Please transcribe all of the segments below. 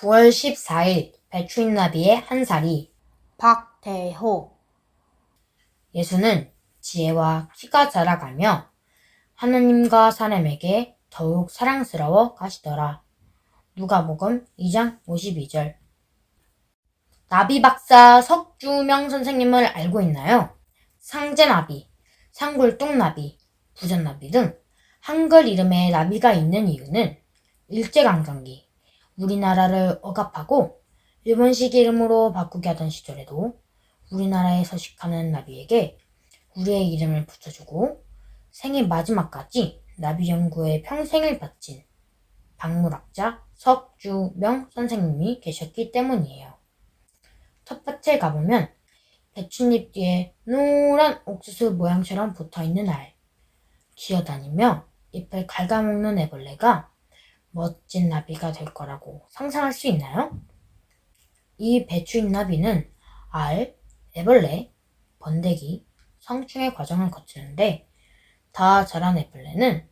9월 14일 배추인나비의 한 살이 박대호, 예수는 지혜와 키가 자라가며 하나님과 사람에게 더욱 사랑스러워 가시더라. 누가복음 2장 52절 나비 박사 석주명 선생님을 알고 있나요? 상제나비, 상굴뚝나비, 부전나비 등 한글 이름에 나비가 있는 이유는 일제강점기 우리나라를 억압하고 일본식 이름으로 바꾸게 하던 시절에도 우리나라에 서식하는 나비에게 우리의 이름을 붙여주고 생애 마지막까지 나비 연구에 평생을 바친 박물학자 석주명 선생님이 계셨기 때문이에요. 텃밭에 가보면 배춧잎 뒤에 노란 옥수수 모양처럼 붙어 있는 알, 기어다니며 잎을 갉아먹는 애벌레가 멋진 나비가 될 거라고 상상할 수 있나요? 이 배추잎 나비는 알, 애벌레, 번데기, 성충의 과정을 거치는데 다 자란 애벌레는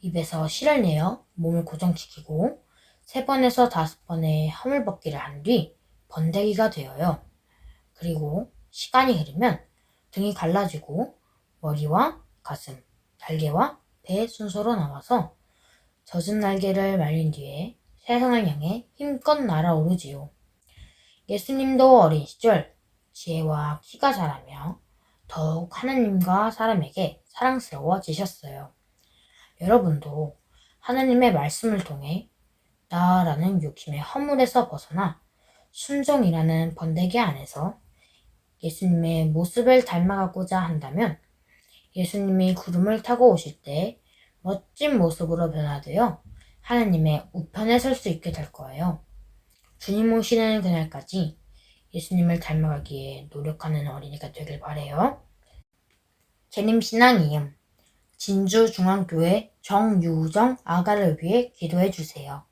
입에서 실을 내어 몸을 고정시키고 세 번에서 다섯 번의 허물벗기를 한 뒤 번데기가 되어요. 그리고 시간이 흐르면 등이 갈라지고 머리와 가슴, 날개와 배 순서로 나와서 젖은 날개를 말린 뒤에 세상을 향해 힘껏 날아오르지요. 예수님도 어린 시절 지혜와 키가 자라며 더욱 하나님과 사람에게 사랑스러워지셨어요. 여러분도 하나님의 말씀을 통해 나라는 욕심의 허물에서 벗어나 순종이라는 번데기 안에서 예수님의 모습을 닮아가고자 한다면 예수님이 구름을 타고 오실 때 멋진 모습으로 변화되어 하나님의 우편에 설 수 있게 될 거예요. 주님 오시는 그날까지 예수님을 닮아가기에 노력하는 어린이가 되길 바래요. 재림신앙 이음 진주중앙교회 정유정 아가를 위해 기도해 주세요.